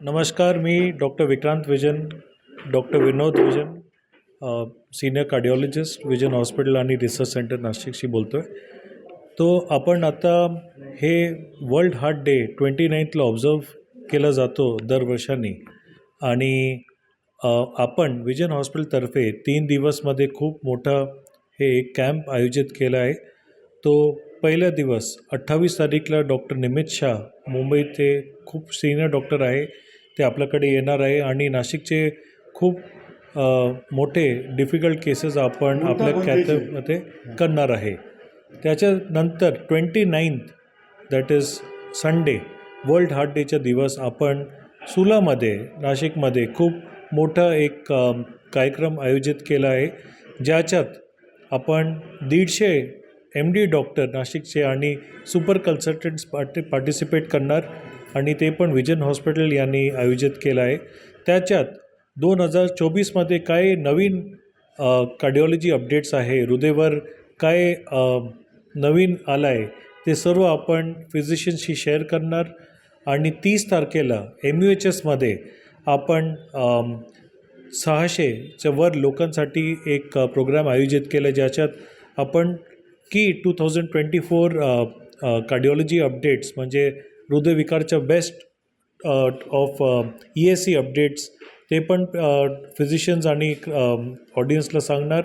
नमस्कार मी doctor Vikrant Vijan doctor Vinod Vijan senior cardiologist Vijan hospital आणि research centre नाशिकशी बोलतो आहे तो आपण आता हे वर्ल्ड हार्ट डे ट्वेंटी नाईन्थला ऑब्झर्व केला जातो दरवर्षांनी आणि आपण विजन हॉस्पिटलतर्फे तीन दिवसमध्ये खूप मोठा हे एक कॅम्प आयोजित केला आहे. तो पहिला दिवस अठ्ठावीस तारीखला डॉक्टर निमित शाह मुंबईचे खूप सिनियर डॉक्टर आहे ते आपल्याकडे येणार आहे आणि नाशिकचे खूप मोठे डिफिकल्ट केसेस आपण आपल्या कॅथमध्ये करणार आहे. त्याच्यानंतर twenty ninth that is Sunday world heart डेचा दिवस आपण सुलामध्ये नाशिकमध्ये खूप मोठा एक कार्यक्रम आयोजित केला आहे. ज्याच्यात आपण दीडशे एम डी डॉक्टर नाशिकचे आणि सुपर कन्सल्टंट्स पार्टी पार्टिसिपेट करणार आणि ते पण विजन हॉस्पिटल यांनी आयोजित केलं आहे. त्याच्यात दोन हजार चोवीसमध्ये काय नवीन कार्डिओलॉजी अपडेट्स आहे हृदयवर काय नवीन आलं आहे ते सर्व आपण फिजिशियनशी शेअर करणार. आणि तीस तारखेला एम यू एच एसमध्ये आपण सहाशेच्या वर लोकांसाठी एक प्रोग्राम आयोजित केला ज्याच्यात आपण की two thousand twenty four cardiology updates म्हणजे हृदयविकारच्या best of E S C updates ते पण uh, फिजिशियन्स आणि um, ऑडियन्सला सांगणार.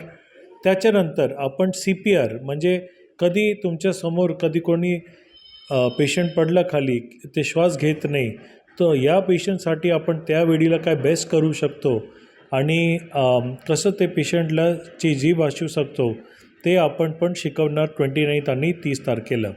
त्याच्यानंतर आपण सी पी आर म्हणजे कधी तुमच्यासमोर कधी कोणी uh, पेशंट पडला खाली ते श्वास घेत नाही तर या पेशंटसाठी आपण त्या वेळीला काय बेस्ट करू शकतो? आणि um, कसं ते पेशंटला ची जीव वाचू शकतो? ते आपण पण शिकवणार ट्वेंटी नाईन्थ आणि तीस तारखेला.